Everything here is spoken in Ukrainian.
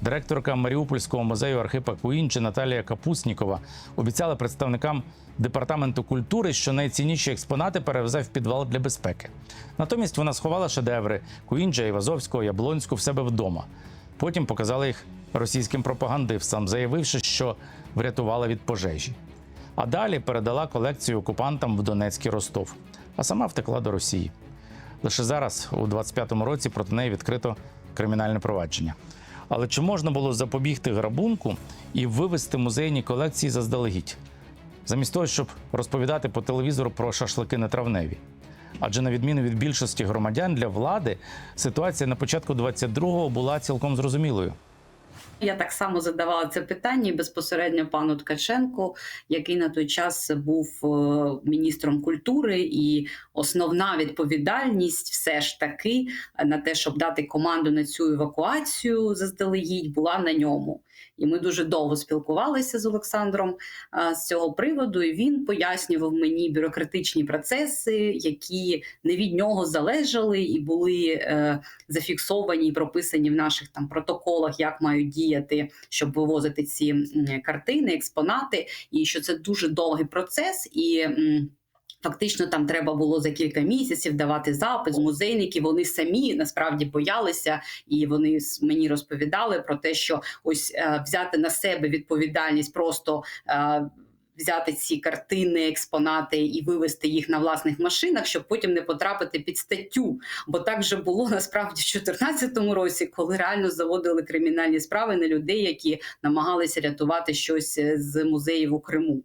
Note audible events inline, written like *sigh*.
Директорка Маріупольського музею Архипа Куінчі Наталія Капуснікова обіцяла представникам департаменту культури, що найцінніші експонати перевезе в підвал для безпеки. Натомість вона сховала шедеври Куінджа, Івазовського, Яблонську в себе вдома. Потім показала їх російським пропагандистам, заявивши, що врятувала від пожежі. А далі передала колекцію окупантам в Донецький Ростов, а сама втекла до Росії. Лише зараз, у 25-му році, проти неї відкрито кримінальне провадження. Але чи можна було запобігти грабунку і вивести музейні колекції заздалегідь? Замість того, щоб розповідати по телевізору про шашлики на травневі. Адже на відміну від більшості громадян для влади ситуація на початку 22-го була цілком зрозумілою. Я так само задавала це питання безпосередньо пану Ткаченку, який на той час був е, міністром культури, і основна відповідальність все ж таки на те, щоб дати команду на цю евакуацію заздалегідь, була на ньому. І ми дуже довго спілкувалися з Олександром з цього приводу. І він пояснював мені бюрократичні процеси, які не від нього залежали і були е, зафіксовані і прописані в наших там протоколах, як мають діяти, щоб вивозити ці картини, експонати, і що це дуже довгий процес і. Фактично, там треба було за кілька місяців давати запит з музейників. Вони самі насправді боялися, і вони мені розповідали про те, що ось е, взяти на себе відповідальність, просто е, взяти ці картини, експонати і вивезти їх на власних машинах, щоб потім не потрапити під статтю. Бо так же було *laughs* насправді в 2014 році, коли реально заводили кримінальні справи на людей, які намагалися рятувати щось е, з музеїв у Криму.